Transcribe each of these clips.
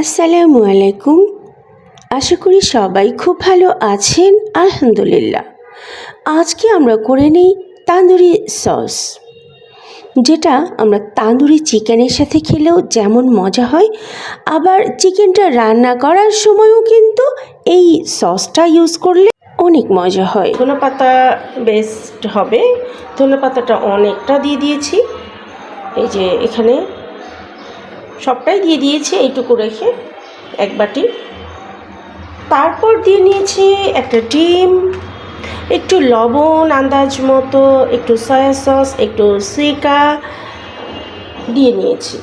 আসসালামু আলাইকুম। আশা করি সবাই খুব ভালো আছেন, আলহামদুলিল্লাহ। আজকে আমরা করে নিই তান্দুরি সস, যেটা আমরা তান্দুরি চিকেনের সাথে খেলেও যেমন মজা হয়, আবার চিকেনটা রান্না করার সময়ও কিন্তু এই সসটা ইউজ করলে অনেক মজা হয়। ধনে পাতা বেস্ট হবে। ধনে পাতাটা অনেকটা দিয়ে দিয়েছি। এই যে এখানে সবটাই দিয়ে দিয়েছি, এইটুকু রেখে এক বাটি। তারপর দিয়ে নিয়েছি একটা ডিম, একটু লবণ আন্দাজ মতো, একটু সয়া সস, একটু সিকা দিয়ে নিয়েছি।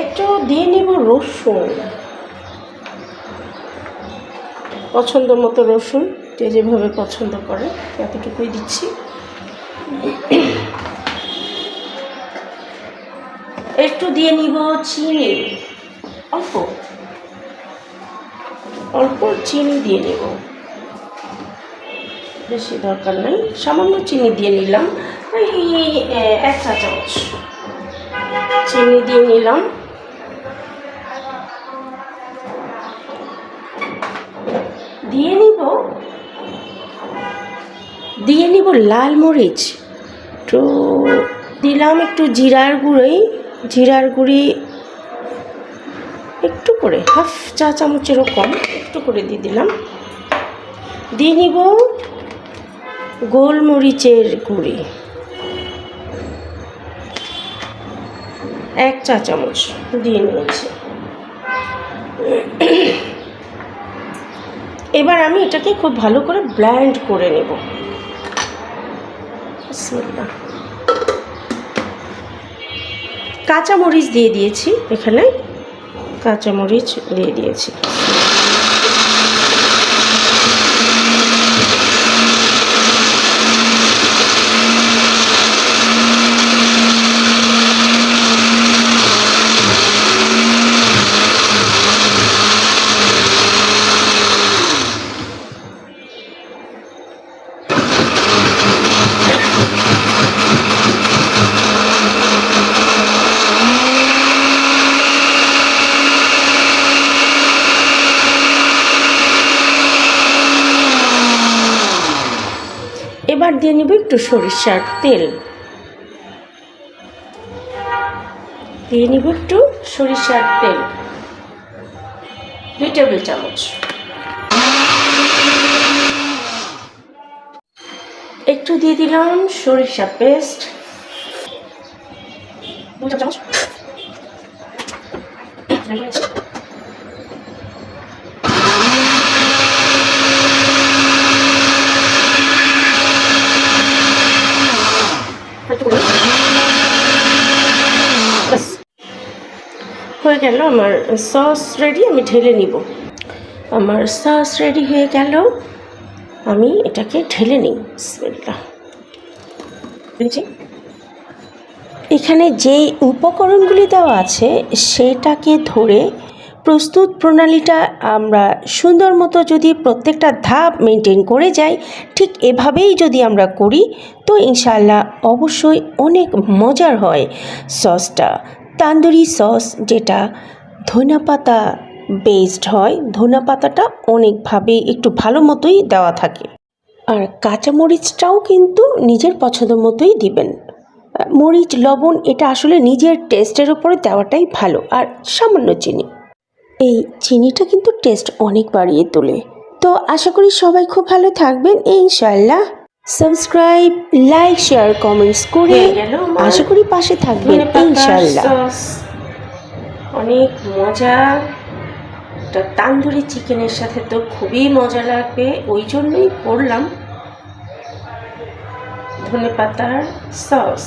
একটু দিয়ে নিব রসুন। পছন্দ মতো রসুন, যে যেভাবে পছন্দ করে এতটুকুই দিচ্ছি। একটু দিয়ে নিব চিনি। অল্প। অল্প চিনি দিয়ে নেব। বেশি দরকার নেই। সামান্য চিনি দিয়ে নিলাম। এক চা চামচ। চিনি দিয়ে নিলাম। দিয়ে নিব। দিয়ে নিব লাল মরিচ। তো দিলাম একটু জিরার গুঁড়োই। জিরার গুঁড়ি একটু করে, হাফ চা চামচেরও কম, একটু করে দিয়ে দিলাম। দিয়ে নিব গোলমরিচের গুঁড়ি। এক চা চামচ দিয়ে নিয়েছি। এবার আমি এটাকে খুব ভালো করে ব্ল্যান্ড করে নেব। বিসমিল্লাহ। কাঁচামরিচ দিয়ে দিয়েছি এখানে। কাঁচামরিচ দিয়ে দিয়েছি। এবার দিয়ে নেব একটু সরিষার তেল। দিয়ে নিব একটু সরিষার তেল। দুই টেবিল চামচ। একটু দিয়ে দিলাম সরিষা পেস্ট। চামচ। হয়ে গেল, আমার সস রেডি আমি ঢেলে নিব। আমার সস রেডি হয়ে গেল, আমি এটাকে ঢেলে নিই। বিসমিল্লাহ। এখানে যে উপকরণগুলি দেওয়া আছে, সেটাকে ধরে প্রস্তুত প্রণালীটা আমরা সুন্দর মতো যদি প্রত্যেকটা ধাপ মেনটেন করে যাই, ঠিক এভাবেই যদি আমরা করি, তো ইনশাল্লাহ অবশ্যই অনেক মজার হয় সসটা তান্দুরি সস যেটা ধনা পাতা বেসড হয় ধনা পাতাটা অনেকভাবে একটু ভালো মতোই দেওয়া থাকে। আর কাঁচামরিচটাও কিন্তু নিজের পছন্দ মতোই দিবেন। মরিচ, লবণ, এটা আসলে নিজের টেস্টের উপরে দেওয়াটাই ভালো। আর সামান্য চিনি। এই চিনিটা কিন্তু টেস্ট অনেক বাড়িয়ে তোলে। তো আশা করি সবাই খুব ভালো থাকবেন ইনশাল্লাহ সাবস্ক্রাইব লাইক শেয়ার কমেন্টস করে আশা করি পাশে থাকবেন ইনশাআল্লাহ। অনেক মজা। একটা তান্দুরি চিকেনের সাথে তো খুবই মজা লাগবে ওই জন্যই করলাম ধনে পাতার সস